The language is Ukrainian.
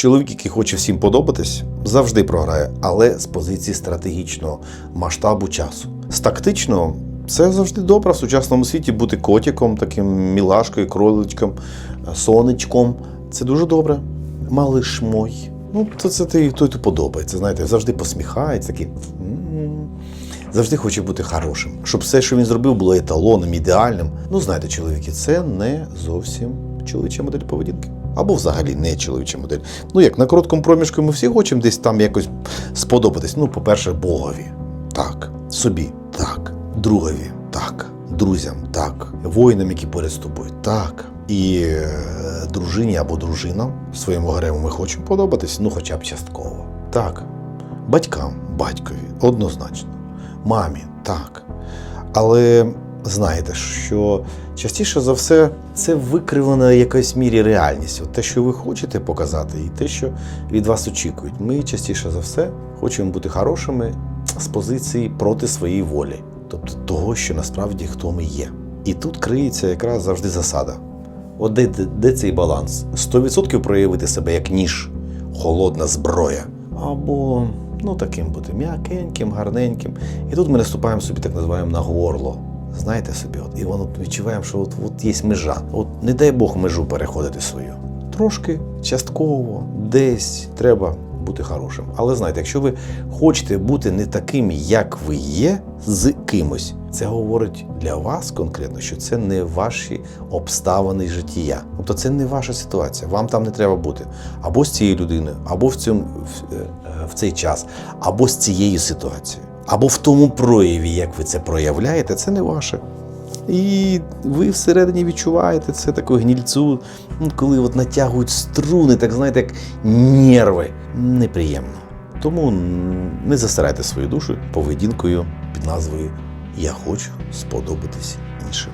Чоловік, який хоче всім подобатись, завжди програє, але з позиції стратегічного масштабу часу. З тактичного це завжди добре в сучасному світі бути котиком, таким мілашкою, кроличком, сонечком. Це дуже добре. Малиш мой. Ну, то це той, той, хто подобається. Знаєте, завжди посміхається, такий. Завжди хоче бути хорошим, щоб все, що він зробив, було еталоном, ідеальним. Ну, знаєте, чоловіки, це не зовсім чоловіча модель поведінки. Або взагалі не чоловіча модель. Ну як на короткому проміжку ми всі хочемо десь там якось сподобатись. Ну, по-перше, Богові. Так. Собі. Так. Другові. Так. Друзям. Так. Воїнам, які поряд з тобою. Так. І е, дружині або дружинам своєму гарему ми хочемо подобатись, ну хоча б частково. Так. Батькам, батькові, однозначно. Мамі, так. Але знаєте, що частіше за все це викривлена в якоїсь мірі реальність. От те, що ви хочете показати, і те, що від вас очікують. Ми частіше за все хочемо бути хорошими з позиції проти своєї волі, тобто того, що насправді хто ми є. І тут криється якраз завжди засада. От де, де, де цей баланс? 100% проявити себе як ніж, холодна зброя. Або ну таким бути м'якеньким, гарненьким. І тут ми наступаємо собі так називаємо на горло. Знаєте собі, от, і воно відчуваємо, що от, от є межа. От не дай Бог межу переходити свою. Трошки, частково, десь треба бути хорошим. Але знаєте, якщо ви хочете бути не таким, як ви є, з кимось, це говорить для вас конкретно, що це не ваші обставини життя. Тобто це не ваша ситуація. Вам там не треба бути або з цією людиною, або в цьому в, е, в цей час, або з цією ситуацією, або в тому прояві, як ви це проявляєте, це не ваше. І ви всередині відчуваєте це таку гнільцю, ну, коли от натягують струни, так знаєте, як нерви. Неприємно. Тому не засирайте свою душу поведінкою під назвою Я хочу сподобатись іншим.